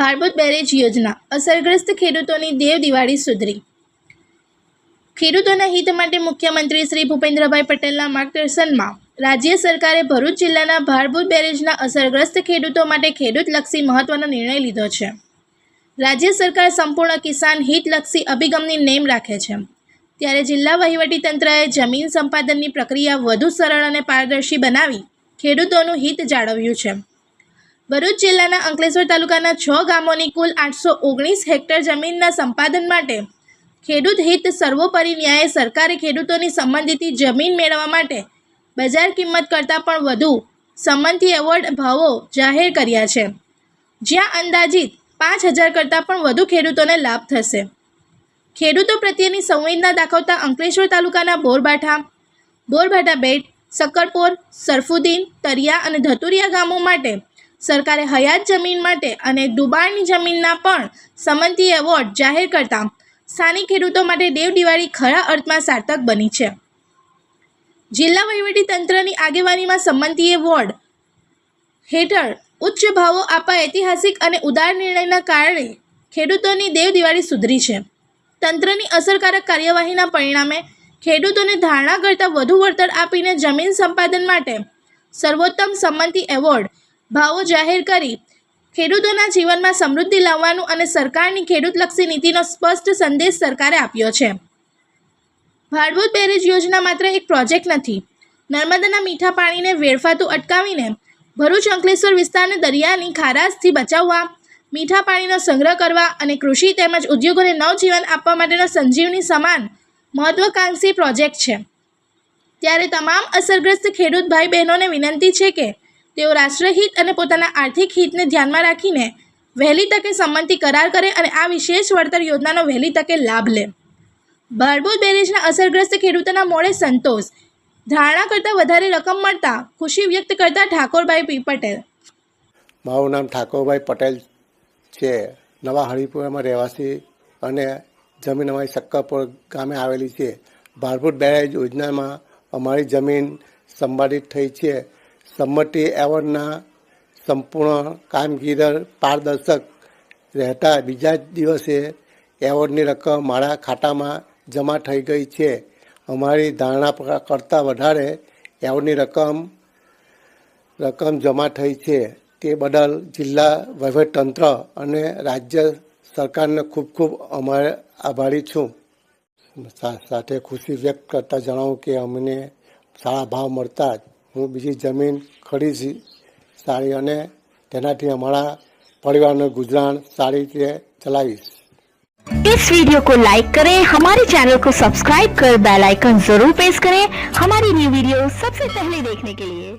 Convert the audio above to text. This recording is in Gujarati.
ભારભૂત બેરેજ યોજના. અસરગ્રસ્ત ખેડૂતોની દેવ દિવાળી સુધરી. ખેડૂતોના હિત માટે મુખ્યમંત્રી શ્રી ભૂપેન્દ્રભાઈ પટેલના માર્ગદર્શનમાં રાજ્ય સરકારે ભરૂચ જિલ્લાના ભારભૂત બેરેજના અસરગ્રસ્ત ખેડૂતો માટે ખેડૂતલક્ષી મહત્વનો નિર્ણય લીધો છે. રાજ્ય સરકાર સંપૂર્ણ કિસાન હિતલક્ષી અભિગમની નેમ રાખે છે. ત્યારે જિલ્લા વહીવટીતંત્રએ જમીન સંપાદનની પ્રક્રિયા વધુ સરળ અને પારદર્શી બનાવી ખેડૂતોનું હિત જાળવ્યું છે. ભરૂચ જિલ્લાના અંકલેશ્વર તાલુકાના છ ગામોની કુલ આઠસો ઓગણીસ હેક્ટર જમીનના સંપાદન માટે ખેડૂત હિત સર્વોપરી ન્યાયે સરકારે ખેડૂતોની સંબંધિત જમીન મેળવવા માટે બજાર કિંમત કરતાં પણ વધુ સંમતિ એવોર્ડ ભાવો જાહેર કર્યા છે. જ્યાં અંદાજિત પાંચ હજાર કરતાં પણ વધુ ખેડૂતોને લાભ થશે. ખેડૂતો પ્રત્યેની સંવેદના દાખવતા અંકલેશ્વર તાલુકાના બોરબાઠા બોરબાઠા બેટ, સક્કરપોર, સરફુદ્દીન, તરિયા અને ધતુરિયા ગામો માટે સરકારે હયાત જમીન માટે અને ડુબાણની જમીનના પણ સંમતિ એવોર્ડ જાહેર કરતા સ્થાનિક ખેડૂતો માટે દેવ દિવાળી ખરા અર્થમાં સાર્થક બની છે. જિલ્લા વહીવટી તંત્રની આગેવાનીમાં સંમતિ એવોર્ડ હેઠળ ઉચ્ચ ભાવો આપવા ઐતિહાસિક અને ઉદાર નિર્ણયના કારણે ખેડૂતોની દેવ દિવાળી સુધરી છે. તંત્રની અસરકારક કાર્યવાહીના પરિણામે ખેડૂતોને ધારણા કરતાં વધુ વળતર આપીને જમીન સંપાદન માટે સર્વોત્તમ સંમતિ એવોર્ડ ભાવો જાહેર કરી ખેડૂતોના જીવનમાં સમૃદ્ધિ લાવવાનું અને સરકારની ખેડૂતલક્ષી નીતિનો સ્પષ્ટ સંદેશ સરકારે આપ્યો છે. ભાડભૂત બેરેજ યોજના માત્ર એક પ્રોજેક્ટ નથી. નર્મદાના મીઠા પાણીને વેડફાતું અટકાવીને ભરૂચ અંકલેશ્વર વિસ્તારને દરિયાની ખારાશથી બચાવવા, મીઠા પાણીનો સંગ્રહ કરવા અને કૃષિ તેમજ ઉદ્યોગોને નવજીવન આપવા માટેનો સંજીવની સમાન મહત્વાકાંક્ષી પ્રોજેક્ટ છે. ત્યારે તમામ અસરગ્રસ્ત ખેડૂત ભાઈ બહેનોને વિનંતી છે કે તેઓ રાષ્ટ્રહિત અને પોતાના આર્થિક હિતને ધ્યાનમાં રાખીને વહેલી તકે સંમતિ કરાર કરે અને આ વિશેષ વળતર યોજનાનો વહેલી તકે લાભ લે. બારબોલ બેરેજના અસરગ્રસ્ત ખેડૂતોના મોડે સંતોષ. ધારણા કરતાં વધારે રકમ મળતા ખુશી વ્યક્ત કરતા ઠાકોરભાઈ પી પટેલ. મારું નામ ઠાકોરભાઈ પટેલ છે. નવા હરિપુરામાં રહેવાસી અને જમીન અમારી સક્કરપુર ગામે આવેલી છે. ભારભૂત બેરેજ યોજનામાં અમારી જમીન સંપાદિત થઈ છે. સંમતિ એવોર્ડના સંપૂર્ણ કામગીરી પારદર્શક રહેતા બીજા જ દિવસે એવોર્ડની રકમ મારા ખાતામાં જમા થઈ ગઈ છે. અમારી ધારણા કરતાં વધારે એવોર્ડની રકમ રકમ જમા થઈ છે. તે બદલ જિલ્લા વહીવટતંત્ર અને રાજ્ય સરકારને ખૂબ ખૂબ અમારે આભારી છું. સાથે ખુશી વ્યક્ત કરતાં જણાવું કે અમને સારા ભાવ મળતા હું બીજી જમીન ખરીદી સારી અને તેનાથી અમારા પરિવારનું ગુજરાન સારી રીતે ચલાવીશ इस वीडियो को लाइक करें हमारे चैनल को सब्सक्राइब कर बेल आइकन जरूर प्रेस करें हमारी न्यू वीडियो सबसे पहले देखने के लिए